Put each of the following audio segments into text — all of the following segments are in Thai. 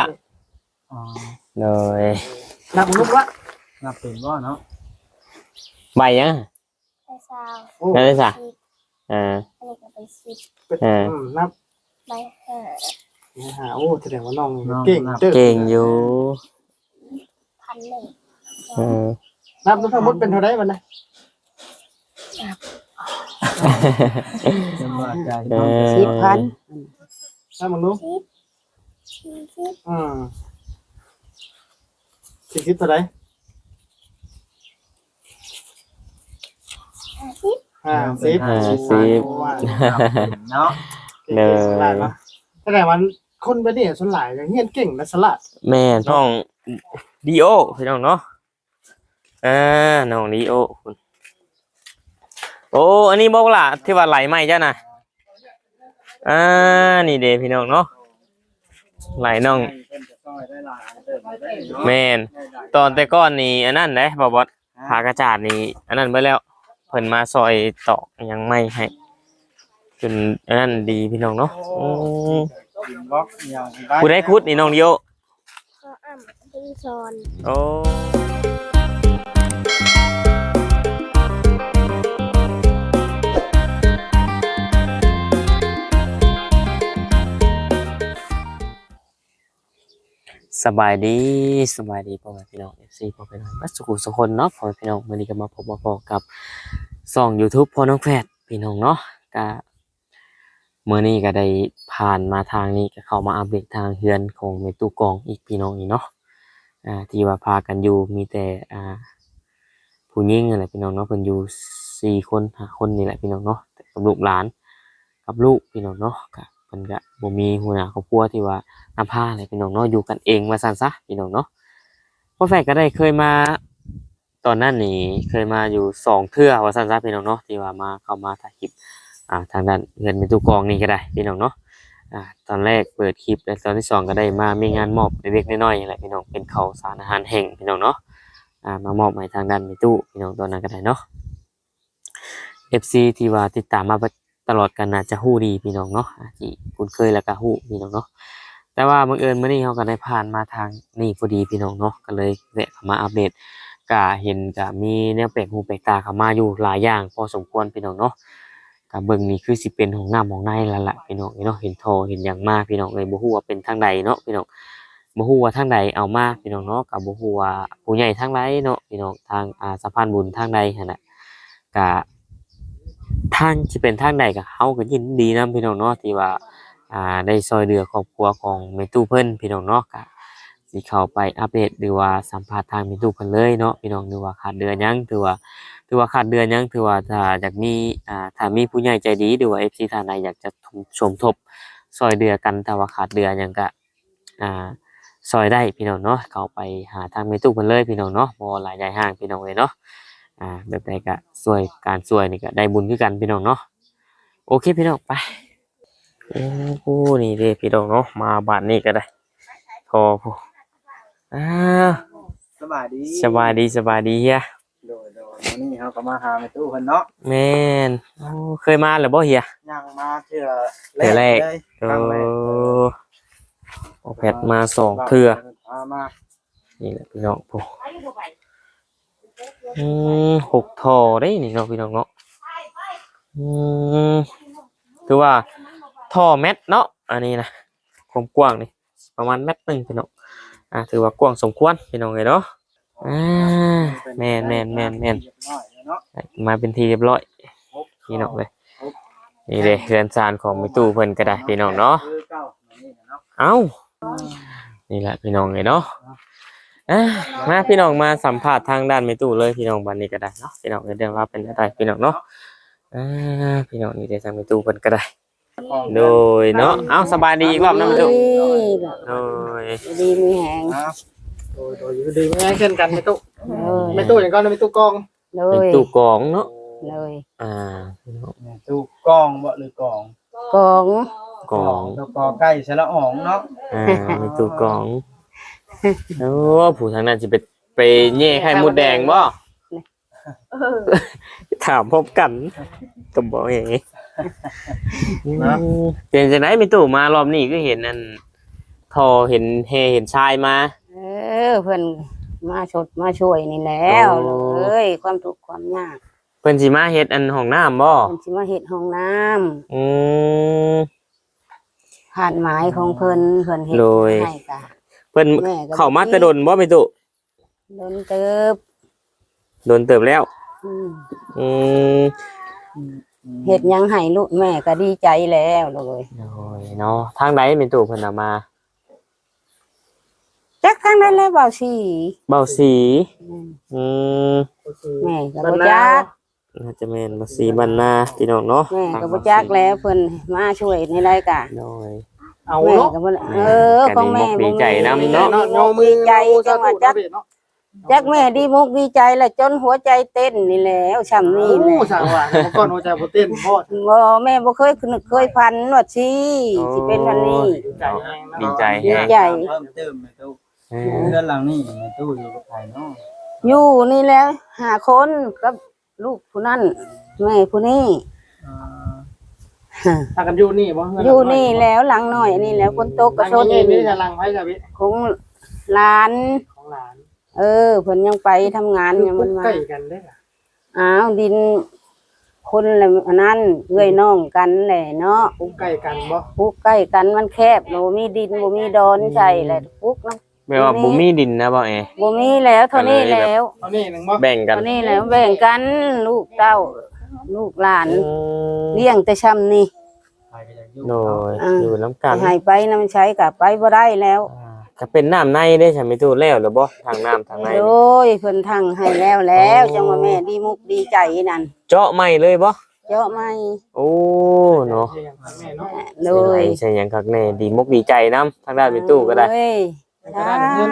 ล่ะอ๋อเลยนับลูกละนับเป็นบ่เนาะใบยังไปซาวโอ้นั่นเลยจ้ะสิบอ่าอันนี้ก็ไปสิบเออมนับใบห้านะฮะโอ้แสดงว่าน้องเก่งเจ้เก่งอยู่พันหนึ่งเออนับทั้งหมดเป็นเท่าไรมันนะจำว่าใจเนาะ สิบพัน นับมึงรู้สิบ สี่สิบอืมสิคิดเท่าไรห้าสิบห้าสิบห้าสิบว่านับเป็นเนาะเก่งๆสลาดเนาะแสดงว่าคนไปเนี่ยส่วนหลายเฮียนเก่งและสลัดแม่น้องดีโอพี่น้องเนาะอ่าน้องดีโอคุณโอ้อันนี้บอกล่ะที่ว่าไหลไหมจ้ะน่ะอ่านี่เด้พี่น้องเนาะไหลน้อง เพิ่นจะซอยได้หลายเติมได้เนาะแม่นตอนแต่ก้อนนี่อันนั้นเด้บ่บอสผากระจาดนี่อันนั้นไปแล้วเพิ่นมาซอยตอกยังไม่ให้จนอันนั้นดีพี่น้องเนาะอืมดินบล็อกอย่างผู้ได้คุดนี่น้องดีโอข้ออ้ำตีซอน โอ้ สบายดีสบายดีพ่อแม่พี่น้อง FC พ่อแม่พี่น้องบัสุขุสุคนเนาะพ่อแม่พี่น้องมื้อนี้ก็มาพบมาพอกับช่อง YouTube พ่อน้องแพทย์พี่น้องเนาะก็เมื้อนี้ก็ได้ผ่านมาทางนี้ก็เข้ามาอัปเดตทางเฮือนของแม่ตู้กองอีกพี่น้องอีกเนาะอ่าที่ว่าพากันอยู่มีแต่อ่าผู้หญิงนั่นแหละพี่น้องเนาะเพิ่นอยู่สี่คนห้าคนนี่แหละพี่น้องเนาะกับลูกหลานกับลูกพี่น้องเนาะก็ พิ่นก็บ่มีหัวหน้าครอบครัวที่ว่านำพาเลยพี่น้องเนาะอยู่กันเองมาซั่นซะพี่น้องเนาะพ่อแฝดก็ได้เคยมาตอนนั้นนี่เคยมาอยู่สองเทื่อว่าซั่นซะพี่น้องเนาะที่ว่ามาเข้ามาถ่ายคลิปอ่าทางด้านเงินเป็นตู้กองนี่ก็ได้พี่น้องเนาะอ่าตอนแรกเปิดคลิปแล้วตอนที่สองก็ได้มามีงานมอบเล็กๆน้อยๆนี่แหละพี่น้องเป็นเขาสารอาหารแห้งพี่น้องเนาะอ่ามามอบให้ทางด้านมีตู้พี่น้องตอนนั้นก็ได้เนาะ FC ที่ว่าติดตามมา ตลอดกันน่าจะฮู้ดีพี่น้องเนาะอาจสิคุ้นเคยแล้วก็ฮู้พี่น้องเนาะแต่ว่าบังเอิญมื้อนี้เราก็ได้ผ่านมาทางนี่พอดีพี่น้องเนาะก็เลยแวะเข้ามาอัปเดตก็เห็นก็มีแนวแปลกหูแปลกตาเข้ามาอยู่หลายอย่างพอสมควรพี่น้องเนาะกับเบิ่งนี่คือสิเป็นของน้ำของในล้วล่ะพี่น้องเนาะเห็นทอเห็นอย่างมากพี่น้องเลยบ่ฮู้ว่าเป็นทางใดเนาะพี่น้องบ่ฮู้ว่าทางใดเอามาพี่น้องเนาะกับบ่ฮู้ว่าผู้ใหญ่ทางใดเนาะพี่น้องทางอ่าสะพานบุญทางใดหั่นน่ะก็ ทางสิเป็นทางใดก็เฮาก็ยินดีนํพี่น้องเนาะที่ว่าอ่าได้ซอยเหลือครอบครัวของแม่ตู้เพิ่นพี่น้องเนาะก็สิเข้าไปอัปเดตหรือว่าสัมภาษณ์ทางแม่ตู้เพิ่นเลยเนาะพี่น้องหรือว่าขาดเดือนยังถือว่าถือว่าขาดเดือนยังถือว่าถ้าอยากมีอ่าถ้ามีผู้ใหญ่ใจดีหรือว่าเอฟซีท่านใดอยากจะสมทบซอยเดือกันถ้าว่าขาดเดือนยังก็อ่าซอยได้พี่น้องเนาะเข้าไปหาทางเมตุกันเลยพี่น้องเนาะบ่หลายใหญ่ห้างพี่น้องเลยเนาะ อ่าแบบใดก็ช่วยการช่วยนี่ก็ได้บุญคือกันพี่น้องเนาะโอเคพี่น้องไปโอ้โหนี่เด้พี่น้องเนาะมาบ้านนี้ก็ได้โทรผู้อ้าวสบายดีสบายดีสบายดีเฮียโดยโดยวันนี้เขาก็มาหาแม่ตู้เพิ่นเนาะแม่นโอ้เคยมาหรือบ่เฮียยังมาเทื่อเทื่อแรกเลยโอ้ครั้งแรกโอแพทมาสองเทื่อพามานี่แหละพี่น้องพวกอืม หกทอได้นี่เนาะพี่น้องเนาะอืมคือว่าท่อแมทเนาะอันนี้นะความกว้างนี่ประมาณแมทหนึ่งพี่น้องอ่าถือว่ากว้างสมควรพี่น้องเลยเนาะอ่าแม่นแม่นแม่นแม่นเรียบร้อยแล้วเนาะมาเป็นทีเรียบร้อยพี่น้องเลยนี่เลยเรือนซานของมิตู้เพิ่นก็ได้พี่น้องเนาะคือเก้าอันนี้เนาะเอ้านี่แหละพี่น้องเลยเนาะ อะมาพี่น้องมาสัมภาษณ์ทางด้านเมตู้เลยพี่น้องบันนี้ก็ได้เนาะพี่น้องเรื่องว่าเป็นอะไรพี่น้องเนาะอ่าพี่น้องนี่ได้ทางเมตู้เพิ่นก็ได้โดยเนาะเอ้าสบายดีอีกรอบนะเมตู้โดยดีมีแหงครับโดยโดยอยู่ดีไม่ให้เช่นกันไม่ตู้เลยไม่ตู้อย่างก้อนไม่ตู้กองเลเป็นยตู้กรองเนาะเลยอ่าพี่น้องแม่ตู้กองบ่หรือกองกองกรองตัวกอใกล้ใช่ละอ๋องเนาะอ่าเป็นตู้กรอง โอ้ผู้ทางนั้นจะไปไปแย่ไข่มดแดงบ่ถามพบกันก็บอกอย่างงี้นะเป็นจังได๋มีตู้มารอบนี้ก็เห็นนั่นทอเห็นเฮเห็นชายมา เออ เพิ่นมาชดมาช่วยนี่แล้วโอ้เอ้ยความทุกข์ความยากเพิ่นสิมาเฮ็ดอันห้องน้ำบ่เพิ่นสิมาเฮ็ดห้องน้ำอืม ผ่านหมายของเพิ่นเพิ่นเฮ็ดโดย ให้กะ เพิ่นแม่ก็เข้ามาแตะดนบ่ไปตุโดนเติบโดนเติบแล้ว อืมอืมเฮ็ดหยังให้ลูกแม่ก็ดีใจแล้วเลยโอ้ยเนาะทางใดเป็นตุเพิ่นเอามาจักทางนั้นแล้วเบาสิเบาสี อืมอืมแม่ก็บรบ่รณาจัก น่าจะแม่นเบาสีบรรณาพี่น้องเนาะแม่ก็บ่จักแล้วเพิ่นมาช่วยในรายการโดย เอาแม่เนาะก็บ่เออของแม่ดีใจนำเนาะเนาะโยมือดีใจจังว่าจักเนาะจักแม่ดีมุกดีใจแล้วจนหัวใจเต้นนี่แล้วช่ำนี่แหละ โอ้สั่งว่าเมื่อก่อนหัวใจบ่เต้นพ่อบ่แม่บ่เคยนึกเคยพันว่าสิสิเป็นวันนี้ ดีใจแฮงเนาะดีใจดีแฮงใจเพิ่มเติมในตู้เออเรือนหลังนี้ในตู้อยู่กับใครเนาะอยู่นี่แล้วหาคนกับลูกผู้นั้นแม่ผู้นี้อ่า ถ้ากันอยู่นี่บ่เฮือยู่นี่แล้วหลังหน่อยนี่แล้วคนโตกกระระชชนนนี่จะลังไว้กับพี่ของหลาน ของหลาน เออเพิ่นยังไปทำงานยังมันมาใกล้กันเด้ออ้าวดิน คนละอันนั้นเอื้อยน้องกันแหละเนาะปุ๊บใกล้กันบ่ปลูกใกล้กันมันแคบบ่มีดินบ่มีดอนใช่แหละปลูกน้ำแม่ว่าบ่มีดินนะบ่เอ บ่มีแล้วเท่านี้แล้ว เอานี่หนึงบ่แบ่งกัน เท่านี้แล้วแบ่งกันลูกเต้า ลูกหลานอืมเลี้ยงแต่ช่ำนี่ใครก็อยากอยู่โดยอ่าอยู่น้ำกันให้ไปนำใช้ก็ไปบ่ได้แล้วอ่าก็เป็นน้ำในได้ใช่ไหมตู้แล้วหรือบ่ทางน้ำทางในโอ้ยเพิ่นทั้งให้แล้วแล้วจังว่าแม่ดีมุกดีใจนั่นเจาะไม่เลยบ่เยอะไหมโอ้เนาะแม่เนาะโดใช่ยใช่หยังคักแน่ดีมกดีใจนํทางด้านเป็นตู้ก็ได้โอ้ยสาธุ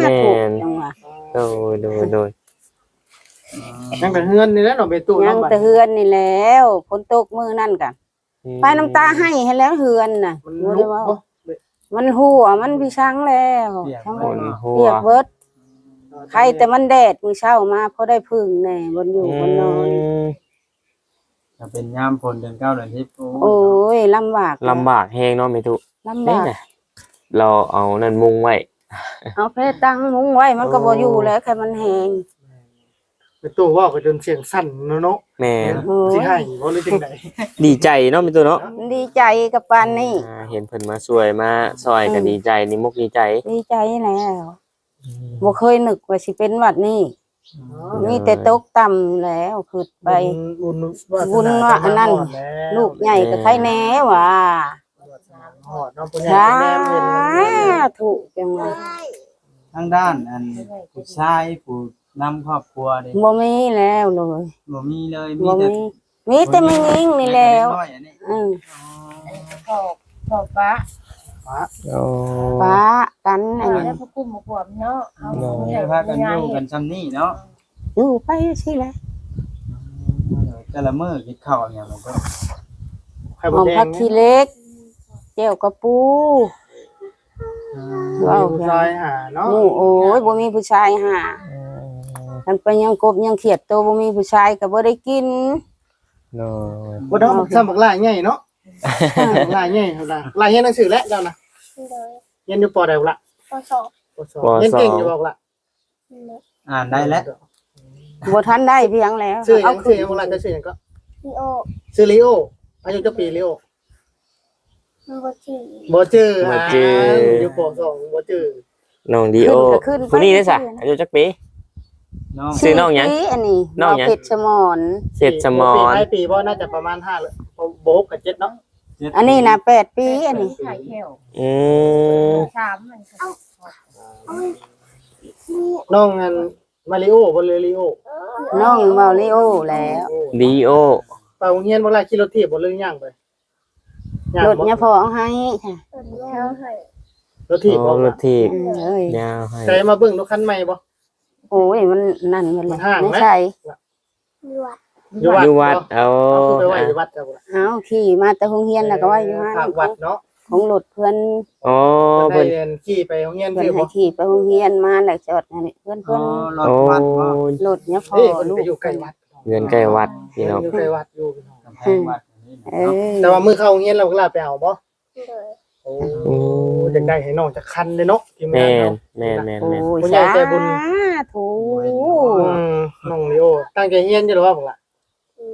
แม่นจังว่าโดยโดยโดย ยังแต่เฮือนนี่แหละเนาะไปตู้ยัเนาะงบัดแต่เฮือนนี่แล้วฝนตกมื้อนั่นกันไปน้ำตาให้ให้แล้วเฮือนน่ะมันบ่ลุได้กว่าบ่ มันหัวมันพี่ช้างแล้วทั้งหมคดนหัเปีวยกเบิดใครแต่มันแดดมื้อเช้ามาพอได้พึ่งแน่บนอยู่บนนอนอืมจะเป็นยามฝนเดือนเก้าเดือนสิบโอ้โอ้ยลำบากลำบากแฮงเนาะแม่ตู้ลำนี่บาก น่ะเราเอานั่นมุงไว้ เอาเพชรตั้งมุ้งไว้มันก็บ่อยู่แล้วแค่มันแหง ไปตู้ว่าก็จนเสียงสั่นเนาะเนาะแม่นโอ้ยสิให้บ่หรือจังได๋ดีใจเนาะแม่ตู้เนาะดีใจกับปานนี่อ่าเห็นเพิ่นมาช่วยมาซอยก็ดีใจนี่มกดีใจดีใจแล้วบ่เคยนึกว่าสิเป็นแบบนี้มีแต่ตกต่ำแล้วคือไปบุญบุญว่าอันนั้นลูกใหญ่ก็ใครแน่ว่าหอดเนาะผู้ใหญ่สาก็แม่นเห็นเลยธุจังว่าทางด้านอันผู้ชายผู้ นำครอบครัวเด้บ่มีแล้วเลยบ่มีเลยมีบ่แต่มี มีแต่ไม่ยิงนี่แล้วน้อยอันนี้อืมขอขอฟ้าโอ้ป้ากันอันแล้นี้วพวกกุ้มมาขวบเนาะเอามีแต่พากันอยู่กันซ้ำนี่เนาะอยู่ไปสิแหละแต่ละมื้อกินข้าวอย่างมันก็ไข่มหอดมแดผังกขี้เหล็กเจียวกระปูว้าวผู้ชายหาเนาะหมู่โอ้ยบ่มีผู้ชายหา คันไปยังกบยังเขียดโตบ่มีผู้ชายก็บ่ได้กิน โดยบ่ต้องบักซ้ำบักหลายใหญ่เนาะบักหลายใหญ่เท่าล่ะหลายเรียนหนังสือแล้วเจ้านะเลยเรียนอยู่ปอใดบ่ล่ะปสองปสองเรียนเก่งอยู่บ่ล่ะเลยอ่านได้แล้วบ่ทันได้เพียงแล้วชื่อหยัเอางขึ้ชื่อนหยังบ่ล่ะจะชื่อหยังก็พี่โอชื่อลีโออายุจักปีลีโอมันบ่จืดบ่ชื่อหาอยู่ปสองบ่ชื่อน้องดีโอขึ้นก็ขึ้นไปผู้นี้ได้ซะอายุจักปี น้องชื่อน้องหยังปีอันนี้น้องหยัง บ่เพชรชมอนเสร็จสมอปีนท้ายปีบ่น่าจะประมาณ5เลยโบกกับ7เนาะอันนี้นะ8ปีอันนี้ไข่แก้วอืมสามมันเอาน้องอันมาริโอบ่เลยลีโอน้องเมาริโอแล้วดีโอไปโรงเรียนบ่ล่ะขี่รถถีบบ่เลยย่างไปย่างรถบ่เนี่ยพอเอาให้ค่ะตัวนี้เอาให้รถถีบบ่โอ้รล่ะถทีบเอ้ยยาวให้ใช้มาเบิ่งรถคันใหม่บ่ โอ้ยมันนั่นมันมันห่างไหม ไม่ใช่มีวัดอยู่วัดอยู่วัดเอาเอาคือไปไว้อยู่วัดจ้ะบ่ล่ะเอาขี่มาแต่โรงเรียนแล้วก็ไว้อยู่ห้าฝากวัดเนาะของรถเพื่อนอ๋อเพิ่เพิ่นนเรียนขี่ไปโรงเรียนเพื่อนคือให้บ่ขี่ไปโรงเรียนมาแล้วจอดอันนี้เพื่อนอ๋เพื่ออนรถโอ้วัดบ่รถเนี่ยพอเอ้ยเพิ่นลูไปกอยู่ใกล้วัดเงินใกล้วัดพี่น้องอยู่ใกล้วัดอยู่พี่น้องกำแพงวัดอันนี้เอเนาะอแต่ว่ามื้อเข้าโรงเรียนเราก็ลาไปเอาบ่เลยโอ้อ ยากได้ให้น้องจะคันเลยเนาะทีมแมงานนเนาะ แมนแมนโอ้แมนยผู้ใหญ่สาใจบุญ ธุอืมน้องลิโอตั้งใจเฮียนอยู่หรือว่าบอกล่ะ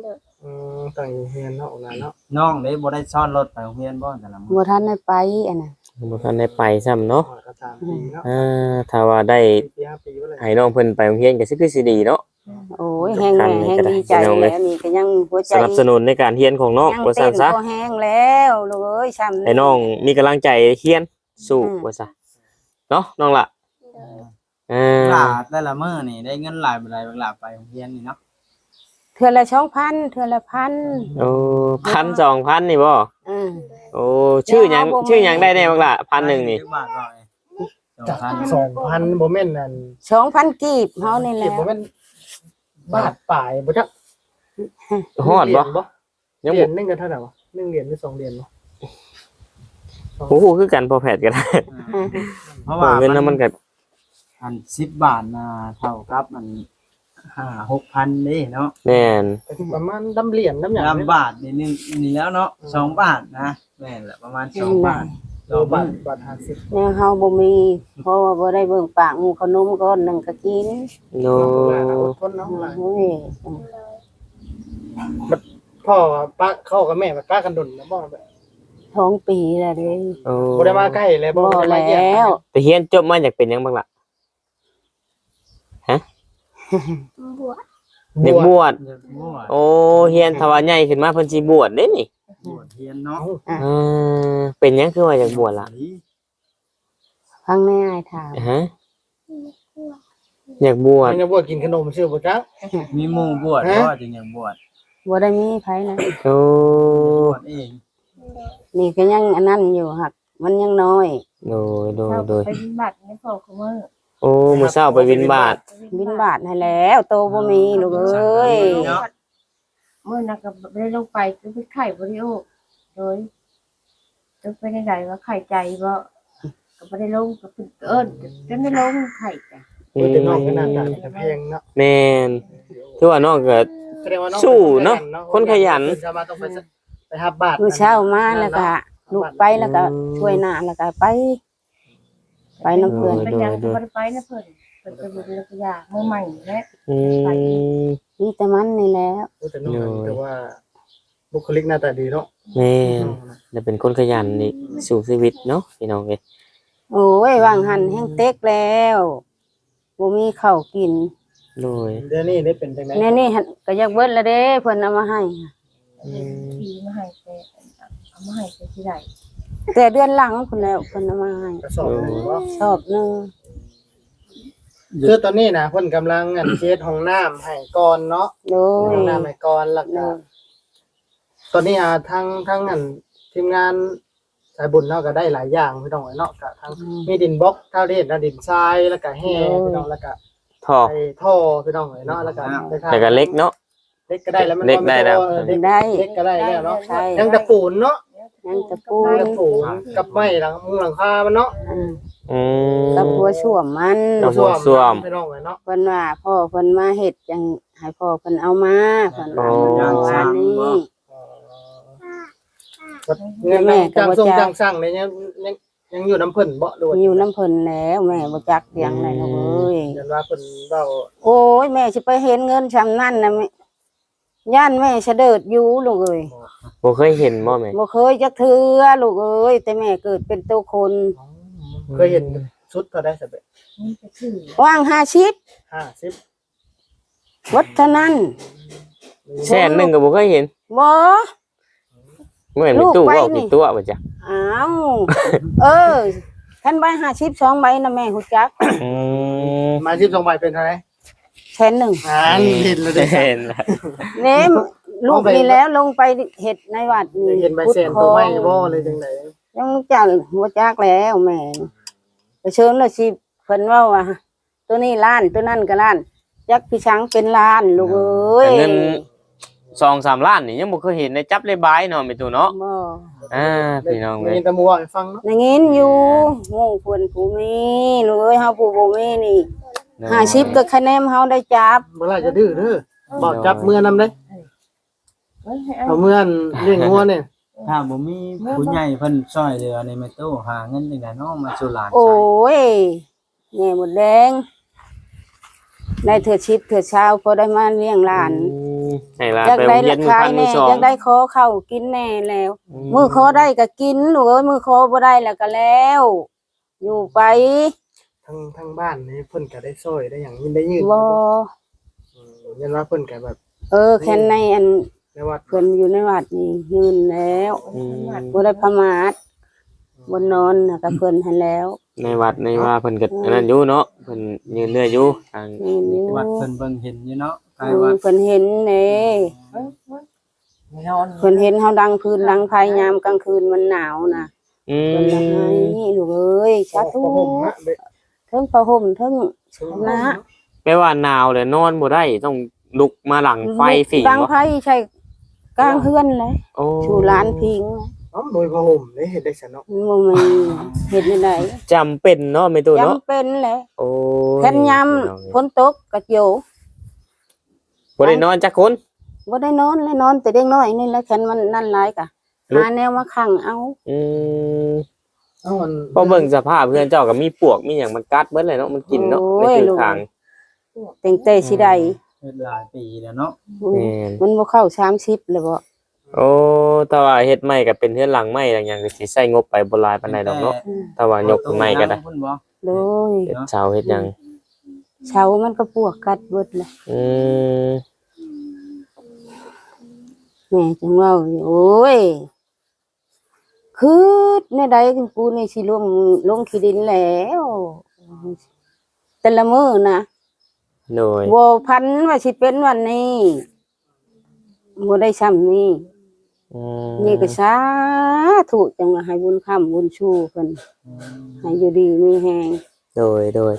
โดยอืมตั้งใจเฮียนเนาะเอาล่ะเนาะน้องเด้บ่ได้ซ่อนรถไปโรงเรียนบ่แต่ละมื้อบ่ทันได้ไปอันน่ะบ่ทันได้ไปซ้ำเนาะก็สามปีเนาะอ่าถ้าว่าได้ปีห้าปีว่าเลยให้น้องเพิ่นไปโรงเรียนก็สิคือสิดีเนาะ โอ้ยแห้งแม่แห้งดีใจพี่น้องเอ้ยแล้วนี่ก็ยังหัวใจสนับสนุนในการเรียนของน้องยังว่าเต้ซั่นนซะก็แห้งแล้วลูกเอ้ยช้ำให้น้องมีกำลังใจเรียน สู้อืมว่าซะเนาะน้องล่ะโดยอ่าหลาแต่ละมื้อนี่ได้เงินหลายบ่ได้เวลาไปโรงเรียนนี่เนาะเทื่อละ2,000เทื่อละพันโอ้พันสองพันนี่บ่อืมโอ้ชื่อหยังเดี๋ยวเอาบ่ชื่อหยังได้แน่บ้างล่ะพันหนึ่งนี่บาทก็ไอ้จาก2,000สองพันโมเมนต์นั่น2,000กีบเฮานี่แหเก็บละโมเมนต์บาทป่ายบ่จักฮอดบ่บ่ยังเหรีบ่ยญหนึงกันเท่าไหร่วะหนึ่งเหรียญหรือสองเหรียญเนาะ โอ้โหคือกันพอแผดก็ได้เพราะโอ้ว่าเงินนั้นมันก็อัน10บาทน่ะเท่ากับอัน5 6,000นี่เนาะแม่นประมาณดำเหรียญน้ำหยางลำบาทนี่นึงนี่แล้วเนาะสองบาทนะแม่นแหละประมาณสองบาทโลบาทบาทห้าสิบแนวเฮาบ่มี เพราะว่าบ่ได้เบิ่งปากหมู่ขนมก้อนหนึงก็กินโนอดทนเนาะหลายโอ้ยพ่อป้าเข้ากับแม่ป้ากันดนนะบ่แบบ ท้องปีแล้วเด้โอ้บ่ได้มาใกล้เลยบ่บ่ได้มาเยี่ยมแล้วแต่เฮียนจบมาอยากเป็นหยังบ้างล่ะบวชอยากบวชเดี๋ยวมั่วโอ้เฮียนถ้าว่าใหญ่ขึ้นมาเพิ่นสิบวชเด้นี่บวชเทียนเนาะเออเป็นหยังคือว่าอยากบวชล่ะฟังแม่อ้ายถามฮะอยากบวชมันจะบวชกินขนมชื่อบ่จัก มีหมู่บวชฮะเพราะว่าจึงอยากบวชบ่ได้มีไผนะโอ้บวชเอง นี่ก็ยังอันนั้นอยู่หัก มันยังน้อย โดยโดยเราโดยไปบินบัตรในพ่อของมือโอ้มื้อเช้าไปบินบาทบินบาทให้แล้ว โตบ่มีลูกเอ้ยมือนักก็ไม่ได้ลงไปก็ไปไข่บริโอโดยจะไปในใดว่าไข่ใจบ่ก็ไม่ได้ลงก็เป็นเอิ้นจนได้ลงไข่จ้ะอืบ่มได้น้องขนาดนั้นแต่แพงเนาะแม่นคือว่าน้องก็แสดงว่าน้องสู้เนาะคนขยัน จะมาต้องไปไป หับบาทมื้อเช้ามาแล้วก็ลูกไปแล้วก็ช่วยหน้าแล้วก็ไป ไปน้ำเพื่อนเป็นยังก็ไม่ได้ไปนะเพิ่นเพิ่นเป็นบุญรักยาเมื่อใหม่และอืมมีแต่มันนี่แหล้วแต่น้องแต่ว่าบุคลิกหน้าตาดีเนาะแม่นจะเป็นคนขยันนี่สู่ชีวิตเนาะพี่น้องเอ้ยโอ้ยวางหันแห้งเต็กแล้วบ่มีข้าวกิน โดยเดี๋ยวนี้ได้เป็นจังได๋แน่นี่หั่นก็อยากเบิดแล้วเด้เพิ่นเอามาให้ ทีมาให้แต่เอามาให้แต่ที่ใดแต่เดือนหลังพุ่นแล้วเพิ่นเอามาให้กระสอบหนึงบ่ชอบหนึงคือตอนนี้นะเพิ่นกำลังอันเช็ดห้องน้ำให้ก่อนเนาะโดยห้องน้ำให้ก่อนแล้วก็ตอนนี้อ่าทั้งทั้งอันทีมงานสายบุญเนาะก็ได้หลายอย่างพี่น้องเอ้ยเนาะก็ทั้งมีดินบล็อกเท่าที่เห็นนะดินทรายแล้วก็แห่พี่น้องแล้วก็ท่อไอ้ท่อพี่น้องเอ้ยเนาะแล้วก็ไปทางแต่ก็เล็กเนาะ เล็กก็ได้แล้วมันเล็กได้แล้วเออเล็กได้เล็กก็ได้แล้วเนาะใช่ยังแต่ปูนเนาะยังตะปูยังแต่ปูนกับไม้หลังมุงหลังคามันเนาะอืมอืมกับบัวช่วมมันกับบัว ส้วมพี่น้องเอ้ยเนาะเพิ่นว่าพ่อเพิ่นมาเฮ็ดจังให้พ่อเพิ่นเอามาเพิ่นว่าโอ้เมื่อวานนี้ เงินแม่ก็จ้างบ่ส่งจ่ายจ้างสร้างเนี่ยยังยังยังอยู่น้ำเพิ่นบ่ด้วยอยู่น้ำเพิ่นแล้วแม่บ่จักเสียงไหนนะเว้ยยันว่าเพิ่นเว้าโอ้ยแม่สิไปเห็นเงินชำนั่นน่ะแม่ ย่านแม่เสด็จอยู่ลูกเอ้ยบ่เคยเห็นบ่แม่บ่เคยจักเทื่อลูกเอ้ยแต่แม่เกิดเป็นตัวคนเคยเห็นชุดเท่าได้สักแบบนี่ก็คือว่าง50 50วัดเท่านั้นแสนหนึงก็บ่เคยเห็นบ่เมื่อเห็นเป็นตู้เว้าเป็นตัวบ่จ้ะอ้าวเออท่านใบ50 2ใบนะแม่ฮู้จักอืมมา12ใบเป็นเท่าไหร่ แสนหนึ่งอ่านเห็นแล้วเด้เห็นแล้วเนมลูกนี่แล้วลงไปเห็ดในวัดนี่เห็นใบเซนตัวไม้บ่เลยจังได๋ยังจังหัวจักแล้วแม่ไปเชิญเลยสิเพิ่นเว่าว่าตัวนี้ล้านตัวนั่นก็ล้านจักพี่ช้างเป็นล้านลูกเอ้ยแต่เงินสองสามล้านนี่ยังบ่เคยเห็นในจับเลยบายเนาะแม่ตู้เนาะบ่อ่าพี่น้องเอ้ยมีแต่มัวให้ฟังเนาะได้ยินอยู่หมู่เพิ่นผู้มีลูกเอ้ยเฮาผู้บ่มีนี่ 50ก็คะแนนเฮาได้จับเมื่อไหร่จะดื้อเด้อบอกจับมือนำเด้เฮ้ยให้เอาเอามือนเลี้ยงงัวเนี่ยถ้าบ่มีผู้ใหญ่เพิ่นช่วยเหลือในแม่ตู้หาเงินจังไดเนาะมาสู่หลานโอ้ชายยแม่หมดแดงได้เถื่อชิปเถื่อเช้าพอได้มาเลี้ยงหลานให้หลานอยากไปได้โรงเรียรานมือคายพันมืแน่อสองอยากได้ขอเข้ากินแน่แล้ว มือขอได้ก็กินลูกเอ้ยมือขอบ่ได้แล้วก็แล้ว อยู่ไป ทั้งทั้งบ้านนี่เพิ่นก็ได้ซอยได้อย่างยินได้ยืนบ่อืมยันว่าเพิ่นก็แบบเออแค่ในอันในวัดเพิ่นอยู่ในวัดนี่ยืนแล้วอืม บ่ได้ประมาทบนนอนน่ะก็เพิ่นหันแล้ว ในวัดในว่าเพิ่นก็อันนั้นอยู่เนาะเพิ่นยืนเรื่อยอยู่ทางนี่อยู่ วัดเพิ่นเบิ่งเห็นอยู่เนาะใกล้เอวัอดเพิ่นเห็นเด้เอ้ยเว้ยเพิ่นเห็นเฮาดังพื้นดังไฟยามกลางคืนมันหนาวน่ะอืเพิ่นละให้ลูกเอ้ยสาธุพระห่มฮะเบเทิงผ้าห่มเทิงนะแปลว่าหนาวเลยนอนบ่ได้ต้องลุกมาหลังไฟฝิงดังบ่ไฟใช่กลางเฮือนเลยโอ้ชูร้านพิงเอ้าโดยพระห่มได้เฮ็ดได้ซะเนาะมันบ่มีเฮ็ดได้ไดจำเป็นเนาะแม่ตู้เนาะจำเป็นแหละโอ้แค่นยามฝนตกก็เจียวบ่ได้นอนจักคนบ่ได้นอนเลยนอนแต่เด็กน้อยนี่แหละแค่นมันนั่นหลายกะลุกหาแนวมาขังเอา อืม เอ้ามันพอเบิ่งสภาพเพื่อนเจ้าก็มีปวกมีหยังมันกัดเบิดเลยเนาะมันกินเนาะไม่คือทางแต่งแต่สิได้เฮ็ดหลายปีแล้วเนาะแม่นมันบ่เข้า30เลยบ่โอ้แต่ว่าเฮ็ดใหม่ก็เป็นเฮือนหลังใหม่หลังหยังก็สิใช้งบไปบ่หลายปานใดดอกเนาะแต่ว่ายกใหม่ก็ได้เพิ่นบ่โดยเฮ็ดเสาเฮ็ดหยัง เช้ามันก็ปวกกัดเบิดเลยอืมแม่จังเว้าอยู่โอ้ย คือในใดกูนี่สิลงลงขี้ดินแล้ว แต่ละมื้อนะโดยบ่พันว่าสิเป็นวันนี้บ่ได้ซ้ำนี้อืมนี่ก็สาธุจังว่าให้บุญค้ำบุญชูเพิ่นให้อยู่ดีมีแฮงโดยโดย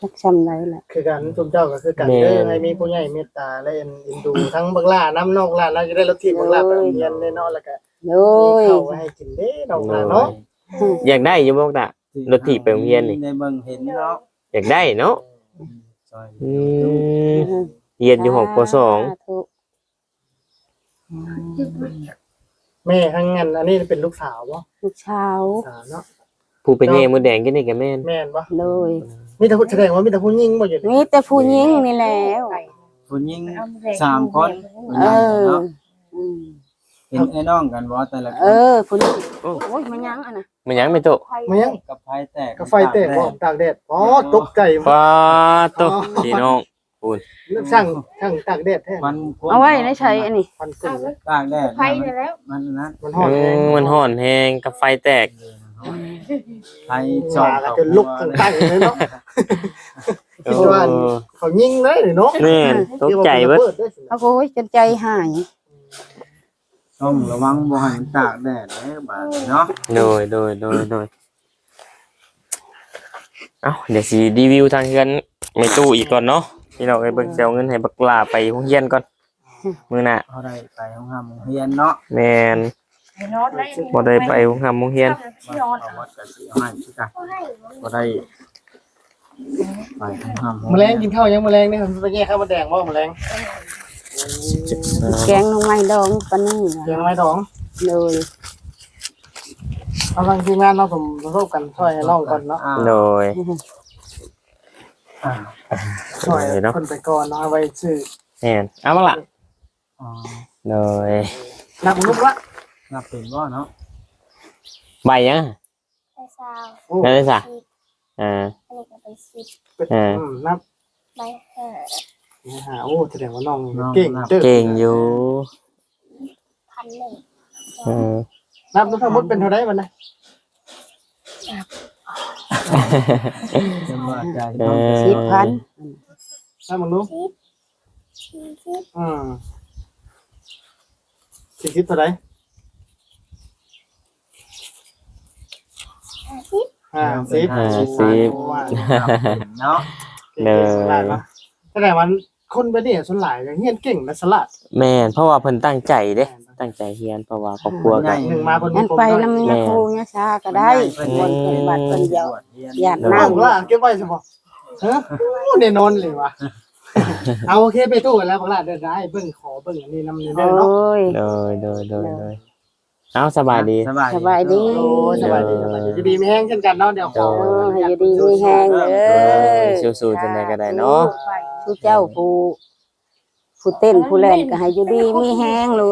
จักซ้ำไดล่ะ คือกันสมเจ้าก็คือกันแม่ เด้อให้มีผู้ใหญ่เมตตาและเอ็นดูทั้งบักหลาน้ำนอกหลานเราจะได้รถที่บักหลาไปโรงเรียนแน่นอนแล้วก็ โดมียข้าวไว้ให้กินเด้ดอกหลาเนาะอยากได้อยู่บ่ดะรถถีบไปโรงเรียนนี่ได้เบิ่งเห็นเนาะอยากได้เนาะช่วยอืมเรียนอยู่หกปสองสาธุแม่ทั้งนั้นอันนี้เป็นลูกสาวบ่ลูกชาวสาวเนาะผู้เป็นแย่มือแดงกินนี่ก็แม่นแม่นบ่โดยมีแต่ผู้แสดงว่ามีแต่ผู้หญิงบ่อยู่มีแต่ผู้หญิงนี่แล้ว ผู้หญิงเอาแรงสามคนเอออืม เป็นไอ้น้องกันบ่แต่ละคเอนอผู้นี้โอ้ยมันยังอะนะมันหยังไม่โตะมายังกับไฟแตกกาไฟแตกบ่ตากแดดอ๋อตกใจฟ้าโตะพี่น้องช่างช่างตากแดดแท้มันเอาไว้ในใช้อันนี้ฟันขึ้นเลยตากแดดไฟไปแล้วมันนั้นมันหอือดแรงมมันห่อนแฮงกับไฟแตกไฟส่องว่าแล้วจะลุกทั้งตั้งเลยเนาะคิดว่าเออเขายิงเลยเนาะแม่นตกใจเบิดเขาก็โอ้ยจนใจหาย ต้องระวังบ่ให้มันตากแดดเด้อบาดนี้เนาะโดยโดยโดยโดยเอ้าเดี๋ยวสิรีวิวทางเฮือนไม่ตู้อีกก่อนเนาะพี่น้องเอ้ยเบิ่งสิเอาเงินให้บักลาไปโรงเรียนก่อนมื้อหน้าเขาได้ไปห้องห้ามโรงเรียนเนาะแม่นไปนอนได้บ่ได้ไปโรงหามโรงเรียนที่นอนเอาวัดกับสีให้คือกันบ่ได้ไปห้องห้ามโรงแมลเรียงกินข้าวยังแมลงนี่มันไปแย่ข้าวมาแดงบ่แมลง แกงลงไม้ดองปานนี้เลี้ยงไม้ท้องเลยเอาทางทีมงานเราสมทบกันช่วยให้น้องก่อนเนาะอ่าโดย อ่าช่วยเนาะ คนไปก่อนเอาไว้ซื้อแม่นเอาบักละอ๋อโดยนับลูกละนับเป็นบ่เนาะใบยังไปซาวโอ้นั่นเลยจ้ะสิบอ่าอันนี้ก็ไปสิบเป็นอ่าอืมนับไปห้า หาโอ้แสดงว่าน้องเก่งเด้อเก่งอยู่พันหนึ่งอืมนับทั้งหมดเป็นเท่าไรมันนะจำว่าใจเอเนาะอสิบพันนับมึงดูสี่สิบอืมสี่สิบเท่าไรห้าสิบห้าสิบห้าสิบว่าเนาะเก่งสลาดเนาะแสดงว่า คนไปเนี่ยส่วนหลายเฮียนเก่งนะสลัดแม่นเพราะว่าเพิ่นตั้งใจเด้ตั้งใจเรียนเพราะว่าครอบครัวก็หนึ่งมาคนงั้นไปแล้นำยาคูยาชาก็ได้เพิ่นคนเพิ่เป็นนบัตรเพิ่นเดียวเรียนญาติน้ำล่ะเก็บไว้ใช่ปะฮะโอ้แน่นอนเลยวะเอาโอเคไปตู้แล้วบักหลาเดินได้เบิ่งขอเบิ่งอันนี้นำเด้โออเนาะ้ยโดยโดยโดยโดยเอาสบายดีสบายสบายดีโอ้สบายดีสบายดีจะดีไม่แห้งเช่นกันเนาะเดี๋ยวขอเออให้อยู่ดีมีแห้งเด้เอออสู้ๆจังไดก็ได้เนาะ ผู้เจ้าผู้ผู้เต้นผู้แล่นก็ให้อยู่ดีมีแห้งเล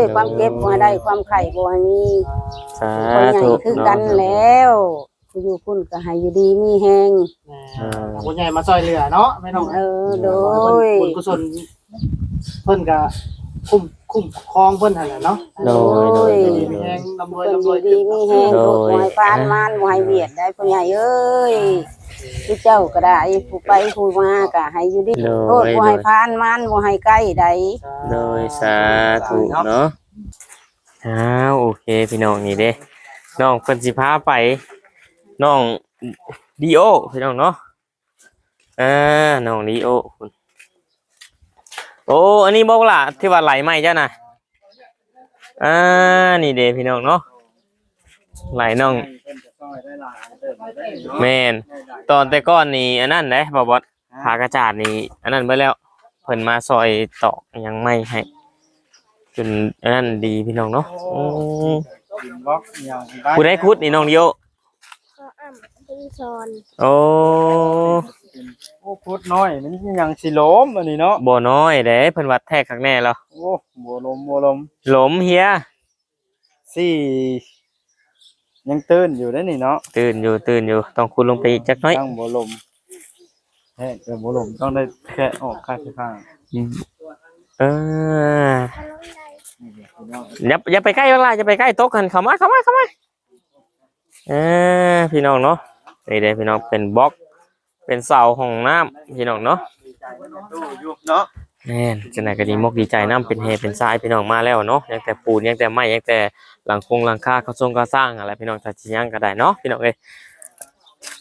ย ความเจ็บบ่ให้ได้ความไข้บ่ให้มีสาคนใหญ่ธุคือกันแล้วผู้อยู่คุณก็ให้อยู่ดีมีแห้งแหม่คนใหญ่มาซอยเหลือเนาะไม่ต้องเออโดยบุญกุศลเพิ่นก็คุ้มคุ้มครองเพิ่นหั่นแหละเนาะโดยโดยโดยดีโดมียแห้งลำรวยเพิ่นลำอรวยยู่ดีมีแห้งโดลูกยบ่ให้ปานมานบ่ให้เบียดได้ผู้ใหญ่เอ้ย ผู้เจ้าก็ได้ผู้ไปผู้มาก็ให้อยู่ดีโดโทษยบ่ให้พานมานบ่ให้ใกล้ใดโดยสาธุเนาะอ้าวโอเคพี่น้องนี่เด้น้องเพิ่นสิพาไป น้องดีโอพี่น้องเนาะอ่าน้องดีโอคุณโอ้อันนี้บอกล่ะที่ว่าไหลไหมจ้ะน่ะอ่านี่เด้พี่น้องเนาะไหลน้อง เพิ่นจะซอยได้หลายเติมได้เนาะแม่นตอนแต่ก่อนนี่อันนั้นเด้บ่บอสผากระจาดนี่อันนั้นไปแล้วเพิ่นมาซอยตอกยังไม่ให้จนอันนั้นดีพี่น้องเนาะอืมดินบล็อกอย่างผู้ได้คุดนี่น้องดิโอก็อ่ำเป็นซอนโอ้โอ้พุดน้อยมันยังสิล้มอันนี้เนาะบ่น้อยเด้เพิ่นวัดแท้คักแน่แล้วโอ้บ่ลมบ่ลมหลมเฮียสี่ ยังตื่นอยู่ได้อนี่เนาะตื่นอยู่ตื่นอยู่ต้องคุดลงไปอีกจักหน้อยตั้งบ่ลมแท้แต่บ่ลมต้องได้แค่ออกค่าสิข้างอืมเออถ้าลงได้นี่เดี๋ยวพี่น้องอย่าอย่าไปใกล้เวลาอย่าไปใกล้โต๊ะกันเข้ามาเข้ามาเข้ามาเออพี่น้องเนาะนี่เด้พี่น้องเป็นบล็อก เป็นเสาห้องน้ำพี่น้องเนาะ ตู้อยู่เนาะ แม่นจังไดก็ดีมกดีใจน้ำเป็นเฮเป็นทรายพี่น้องมาแล้วเนาะยังแต่ปูนยังแต่ไม้ยังแต่หลังคงหลังคาเขาทรงก็สร้างอะไรพี่น้องถ้าสิยังก็ได้เนาะพี่น้องเอ้ย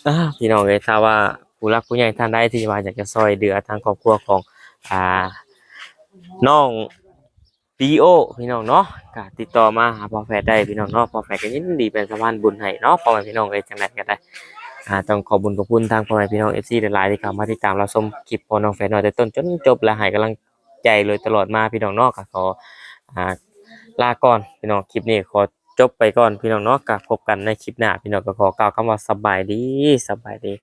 อ่าพี่น้องเอ้ยถ้าว่าผู้รักผู้ใหญ่ท่านใดที่ว่าอยากจะซอยเดือทางครอบครัวของอ่าน้องดีโอพี่น้องเนาะก็ติดต่อมาหาพ่อแฟดได้พี่น้องเนาะพ่อแฟดก็ยินดีเป็นสะพานบุญให้เนาะพ่อแม่พี่น้องเอ้ยจังไดก็ได้ อ่าต้องขอบุญขอบคุณทางพ่อแม่พี่น้องเอฟซีหลายๆที่เข้ามาติดตามเราชมคลิปพอน้องแฟนน้อยแต่ต้นจนจบและให้กำลังใจเลยตลอดมาพี่น้องเนาะก็ขออ่าลาก่อนพี่น้องคลิปนี้ขอจบไปก่อนพี่น้องเนาะก็พบกันในคลิปหน้าพี่น้องก็ขอกล่าวคำว่าสบายดีสบายดี